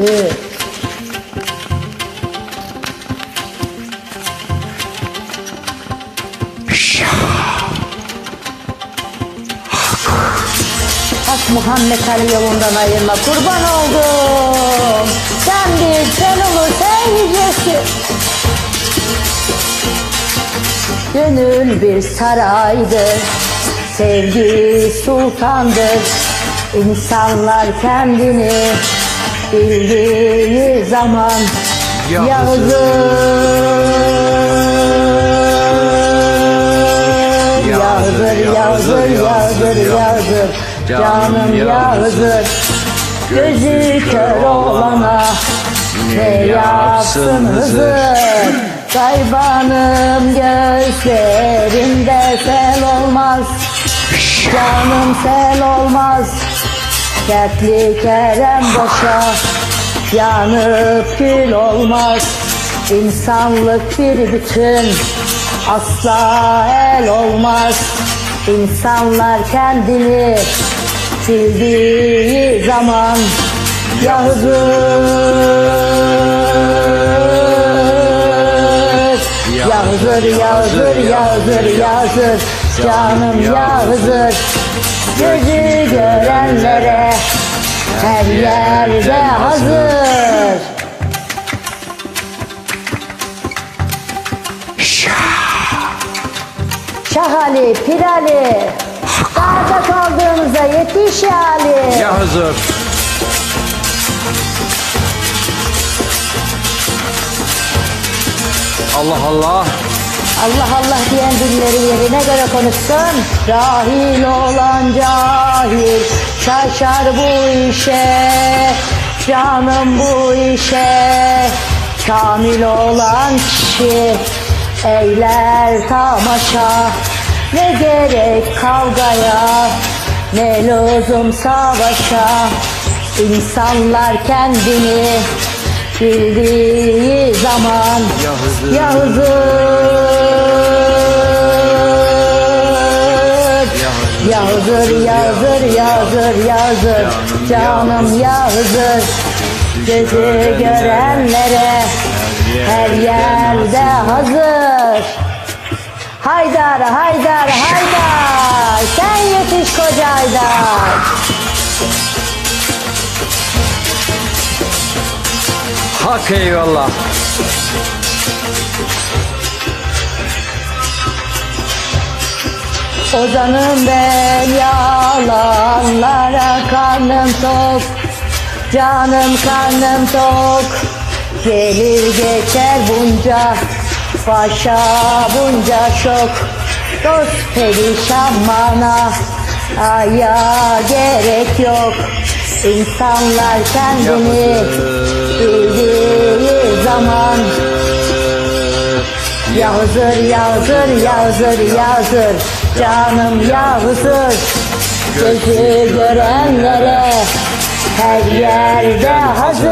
Evet. Hak Muhammed Ali yolundan ayırma kurban oldum. Sen bir sen olur sen yücesi. Gönül bir saraydır, sevgi sultandır. İnsanlar kendini bildiği zaman Yağdır, yağdır, yağdır, yağdır, canım yağdır. Gözü kör olana ne yapsın Hızır? Gaybanım gözlerinde sel olmaz, canım sel olmaz. Dertli kerem boşa yanıp kül olmaz. İnsanlık bir bütün asla el olmaz. İnsanlar kendini bildiği zaman Yağdır, yağdır, yağdır, yağdır, canım yağdır. Gözü Şahali, pirali, Dağda kaldığımıza yetiş Ali. Ya hazır. Allah Allah. Allah Allah diyen dilleri yerine göre konuşsun. Cahil olan cahil şaşar bu işe. Canım bu işe. Kamil olan kişi eyler tamaşa. Ne gerek kavgaya ne lüzum savaşa. İnsanlar kendini bildiği zaman Yahızır. Yağdır, yağdır, yağdır, yağdır, canım yağdır. Gözü görenlere her yerde hazır. Haydar, Haydar, Haydar, sen yetiş koca Haydar. Hak eyvallah. Ozanım ben yalanlara karnım tok Canım karnım tok Gelir geçer bunca Başa bunca şok Dost perişan bana. Aya gerek yok. İnsanlar kendini bildiği zaman Yağdır, yağdır, yağdır, yağdır Canım yağdır Gözü görenlere Her yerde hazır